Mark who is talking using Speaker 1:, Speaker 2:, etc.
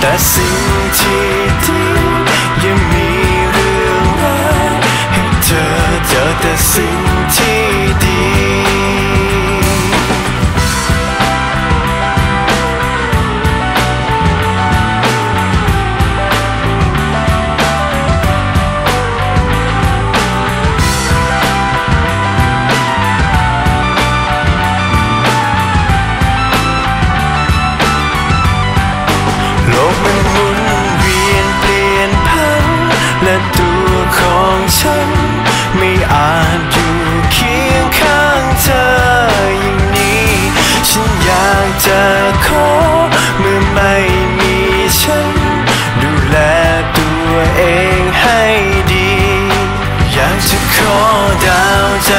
Speaker 1: แต่สิ่งที่ ดี อยากจะขอดาวใจ